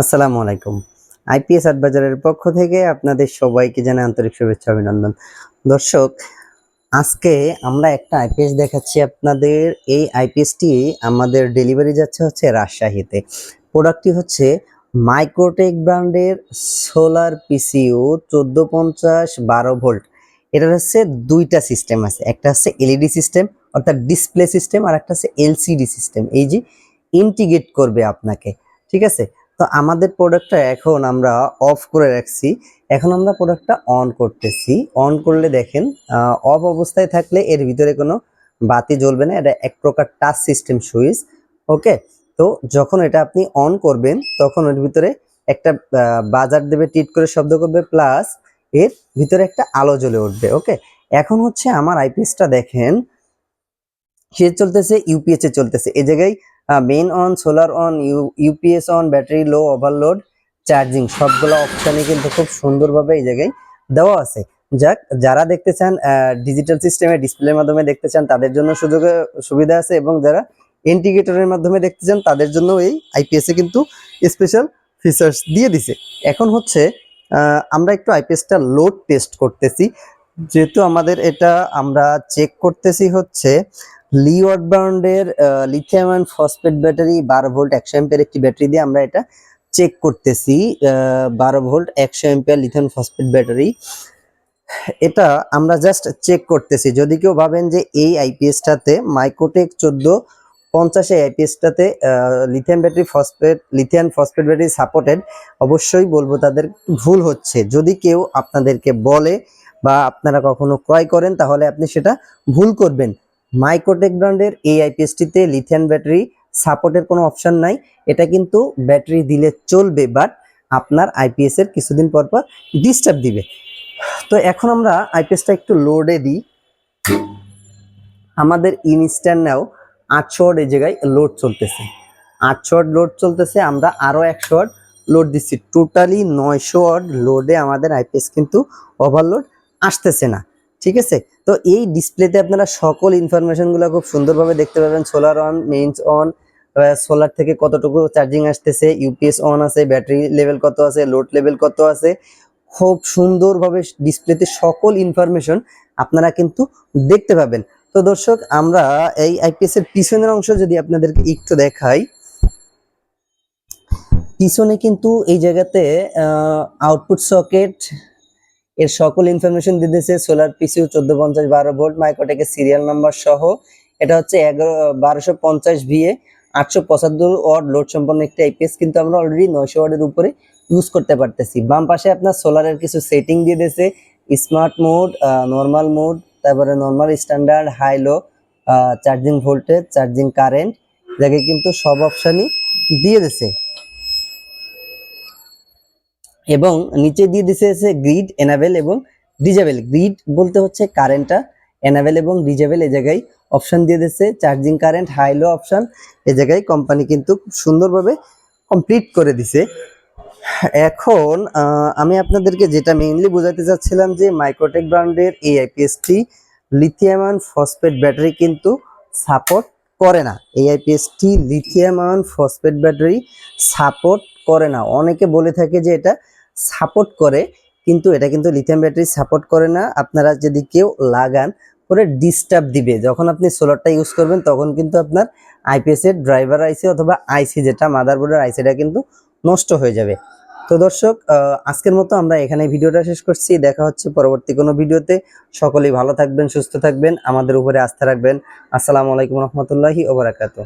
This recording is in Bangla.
আসসালামু আলাইকুম। আইপিএস অ্যাডভাইজারের পক্ষ থেকে আপনাদের সবাইকে জানাই আন্তরিক শুভেচ্ছা অভিনন্দন। দর্শক, আজকে আমরা একটা আইপিএস দেখাচ্ছি আপনাদের। এই আইপিএসটি আমাদের ডেলিভারি যাচ্ছে হচ্ছে রাজশাহীতে। প্রোডাক্টটি হচ্ছে মাইক্রোটেক ব্র্যান্ডের সোলার পিসিও চোদ্দ পঞ্চাশ বারো ভোল্ট। এটার হচ্ছে দুইটা সিস্টেম আছে। একটা হচ্ছে এলইডি সিস্টেম, অর্থাৎ ডিসপ্লে সিস্টেম, আর একটা হচ্ছে এলসিডি সিস্টেম। এই যে ইন্টিগ্রেট করবে আপনাকে, ঠিক আছে? তো আমাদের প্রোডাক্টটা এখন আমরা অফ করে রাখছি। এখন আমরা প্রোডাক্টটা অন করতেছি। অন করলে দেখেন অফ অবস্থায় থাকলে এর ভিতরে কোনো বাতি জ্বলবে না। এটা এক প্রকার টাচ সিস্টেম সুইচ ওকে তো যখন এটা আপনি অন করবেন, তখন এর ভিতরে একটা বাজার দেবে টিট করে শব্দ করবে প্লাস এর ভিতরে একটা আলো জ্বলে উঠবে ওকে এখন হচ্ছে আমার আইপিএসটা দেখেন, সে চলতেছে ইউপিএস চলতেছে। এ জায়গায় main on solar on UPS on battery low overload charging সবগুলো অপশানে কিন্তু খুব সুন্দরভাবে এই জায়গায় দেওয়া আছে। যাক, যারা দেখতে চান ডিজিটাল সিস্টেমে ডিসপ্লের মাধ্যমে দেখতে চান, তাদের জন্য সুযোগ, সুবিধা আছে এবং যারা ইন্টিগ্রেটরের মাধ্যমে দেখতে চান, তাদের জন্য এই আইপিএস কিন্তু স্পেশাল ফিচার্স দিয়ে দিছে। এখন হচ্ছে আমরা একটু আইপিএসটা লোড টেস্ট করতেছি। যেহেতু আমাদের এটা আমরা চেক করতেছি হচ্ছে লিওয়ার্ড ব্র্যান্ডের লিথিয়াম অ্যান্ড ফসফেট ব্যাটারি বারো ভোল্ট একশো এম্পিয়ার একটি ব্যাটারি দিয়ে আমরা এটা চেক করতেছি বারো ভোল্ট একশো এম্পিয়ার লিথিয়াম ফসফেট ব্যাটারি এটা আমরা জাস্ট চেক করতেছি। যদি কেউ ভাবেন যে এই আইপিএসটাতে মাইক্রোটেক চোদ্দ, পঞ্চাশ আইপিএসটাতে lithium battery phosphate lithium phosphate battery supported অবশ্যই বলব তাদের ভুল হচ্ছে। যদি কেউ আপনাদেরকে বলে বা আপনারা কখনো ক্রয় করেন, তাহলে আপনি সেটা ভুল করবেন। মাইক্রোটেক ব্র্যান্ডের এই আইপিএসটিতে লিথিয়াম ব্যাটারি সাপোর্টের কোনো অপশন নাই। এটা কিন্তু ব্যাটারি দিলে চলবে, বাট আপনার আইপিএসের কিছুদিন পর পর ডিস্টার্ব দিবে। তো এখন আমরা আইপিএসটা একটু লোডে দিই। আমাদের ইনস্ট্যান্ট নাও আটশো ওয়াট এই জায়গায় লোড চলতেছে। আটশো ওয়াট লোড চলতেছে, আমরা আরও একশো ওয়াট লোড দিচ্ছি। টোটালি নয়শো ওয়াট লোডে আমাদের আইপিএস কিন্তু ওভারলোড। আসতেছে না, ঠিক আছে? তো এই ডিসপ্লেতে আপনারা সকল ইনফরমেশনগুলো খুব সুন্দরভাবে দেখতে পাবেন। Solar on mains on solar থেকে কতটুকু চার্জিং আসতেছে ইউপিএস অন আছে ব্যাটারি লেভেল কত আছে লোড লেভেল কত আছে, খুব সুন্দরভাবে ডিসপ্লেতে সকল ইনফরমেশন আপনারা কিন্তু দেখতে পাবেন। তো দর্শক, আমরা এই আইপিএস এর পিছনের অংশ যদি আপনাদেরকে একটু দেখাই, পিছনে কিন্তু এই জায়গাতে আউটপুট সকেট এর সকল ইনফরমেশন দিতেছে সোলার পিসিউ চোদ্দ পঞ্চাশ বারো ভোল্ট মাইক্রোটেকের সিরিয়াল নাম্বার সহ। এটা হচ্ছে এগারো বারোশো পঞ্চাশ ভিএ আটশো পঁচাত্তর ওয়াট লোড সম্পন্ন একটি আইপিএস কিন্তু আমরা অলরেডি নয়শো ওয়ার্ডের উপরে ইউজ করতে পারতেছি। বাম পাশে আপনার সোলারের কিছু সেটিং দিয়ে দিয়েছে স্মার্ট মোড নর্মাল মোড তারপরে normal standard high low charging voltage charging current যাকে কিন্তু সব অপশানই দিয়ে দিছে এবং নিচে দিয়ে দিছে হচ্ছে গ্রিড এনাবেল এবং ডিজেবেল গ্রিড বলতে হচ্ছে কারেন্টটা এনাবেল এবং ডিজেবেল এই জায়গায় অপশান দিয়ে দিচ্ছে charging current high low option এই জায়গায় কোম্পানি কিন্তু খুব সুন্দরভাবে কমপ্লিট করে দিছে। এখন আমি আপনাদেরকে যেটা মেইনলি বোঝাতে চাচ্ছিলাম যে মাইক্রোটেক ব্র্যান্ডের এই আইপিএসটি লিথিয়াম আয়ন ফসফেট ব্যাটারি কিন্তু সাপোর্ট করে না। এই আইপিএসটি lithium ion phosphate battery support করে না। অনেকে বলে থাকে যে এটা সাপোর্ট করে, কিন্তু এটা কিন্তু লিথিয়াম ব্যাটারি সাপোর্ট করে না। আপনারা যদি কেউ লাগান পরে ডিস্টার্ব দিবে। যখন আপনি সোলারটা ইউজ করবেন, তখন কিন্তু আপনার আইপিএস এর ড্রাইভার আইসি অথবা আইসি যেটা মাদারবোর্ডের আইসিটা কিন্তু নষ্ট হয়ে যাবে। তো দর্শক আজকের মতো আমরা এখানে ভিডিওটা শেষ করছি। দেখা হচ্ছে পরবর্তী কোনো ভিডিওতে। সকলেই ভালো থাকবেন, সুস্থ থাকবেন। আমাদের উপরে আস্থা রাখবেন। আসসালামু আলাইকুম রহমতুল্লাহি ওবরাকাতুহ।